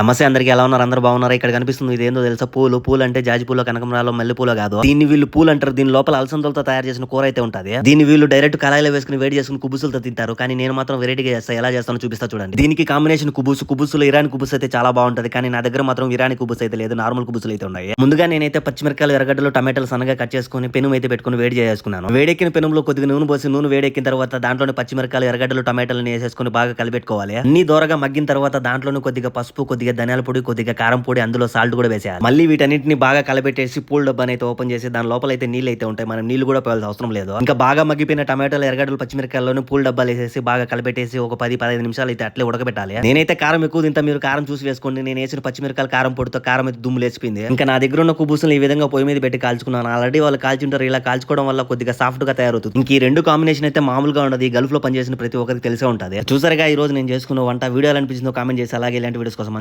నమస్తే అందరికి ఎలా ఉన్నారు? అందరూ బాగున్నారు? ఇక్కడ కనిపిస్తుంది ఇది ఏందో తెలుసా? పూలు. పూలు అంటే జాజి పూలు కనకమరాలు మల్లె పూలు కాదు. దీన్ని వీళ్ళు పూలు అంటారు. దీని లోపల అలసందలతో తయారు చేసిన కూర అయితే ఉంటుంది. దీన్ని వీళ్ళు డైరెక్ట్ కళాయిలో వేసుకుని వేడి చేసుకుని కుబుసులతో తింటారు. కానీ నేను మాత్రం వెరైటీగా చేస్తా. ఎలా చేస్తానో చూపిస్తా చూడండి. దీనికి కాంబినేషన్ కుబుసు. కుబుసులు ఇరాన్ కుబుస్ అయితే చాలా బాగుంటుంది. కానీ నా దగ్గర మాత్రం ఇరాని కుబుస్ అయితే లేదు. నార్మల్ కుబుసులు అయితే ఉన్నాయి. ముందుగా నేనైతే పచ్చిమిరకాయలు ఎర్రగడ్డలు టమాటాలు సన్నగా కట్ చేసుకుని పెను అయితే పెట్టుకుని వేడి చేసుకున్నాను. వేడెక్కిన పెనులో కొద్దిగా నూనె పోసి నూనె వేడెక్కిన తర్వాత దాంట్లోనే పచ్చిమిరకాయలు ఎర్రగడ్డలు టమాటాలను వేసేసుకుని బాగా కలిపెట్టుకోవాలి. అన్ని దూరగా మగ్గిన తర్వాత దాంట్లోనే కొద్దిగా పసుపు కొద్దిగా ధనియాల పొడి కొద్దిగా కారం పొడి అందులో సాల్ట్ కూడా వేసేయాలి. మళ్ళీ వీటన్నిటిని బాగా కలపెట్టేసి పూల్ డబ్బాని అయితే ఓపెన్ చేసి దాని లోపల అయితే నీళ్ళు అయితే ఉంటాయి. మనం నీళ్ళు కూడా పోయాల్సిన అవసరం లేదు. ఇంకా బాగా మగ్గిపోయిన టమాటాలు ఎరగడలు పచ్చిమిరకాయలను పూల్ డబ్బాలు వేసేసి బాగా కలపెట్టేసి ఒక పది పదిహేను నిమిషాలు అయితే అట్లే ఉడకబెట్టాలి. నేనైతే కారం ఎక్కువ తింటా మీరు కారం చూసి వేసుకోండి. నేను వేసిన పచ్చిమిరకాయలు కారం పొడితో కారం అయితే దుమ్ము లేచిపోయింది. ఇంకా నా దగ్గర ఉన్న కుబూసులు ఈ విధంగా పొయ్యి మీద పెట్టి కాల్చుకున్నాను. ఆల్రెడీ వాళ్ళు కాల్చుంటారు. ఇలా కాల్చుకోవడం వల్ల కొద్దిగా సాఫ్ట్గా తయారవుతుంది. ఇంక ఈ రెండు కాంబినేషన్ అయితే మామూలుగా ఉండదు. ఈ గల్ఫ్లో పనిచేసిన ప్రతి ఒక్కరికి తెలిసే ఉంటుంది. చూసారుగా ఈ రోజు నేను చేసుకున్న వంట. వీడియోలు అనిపించిందో కామెంట్ చేసి అలాగే ఇలాంటి వీడియోస్ కోసం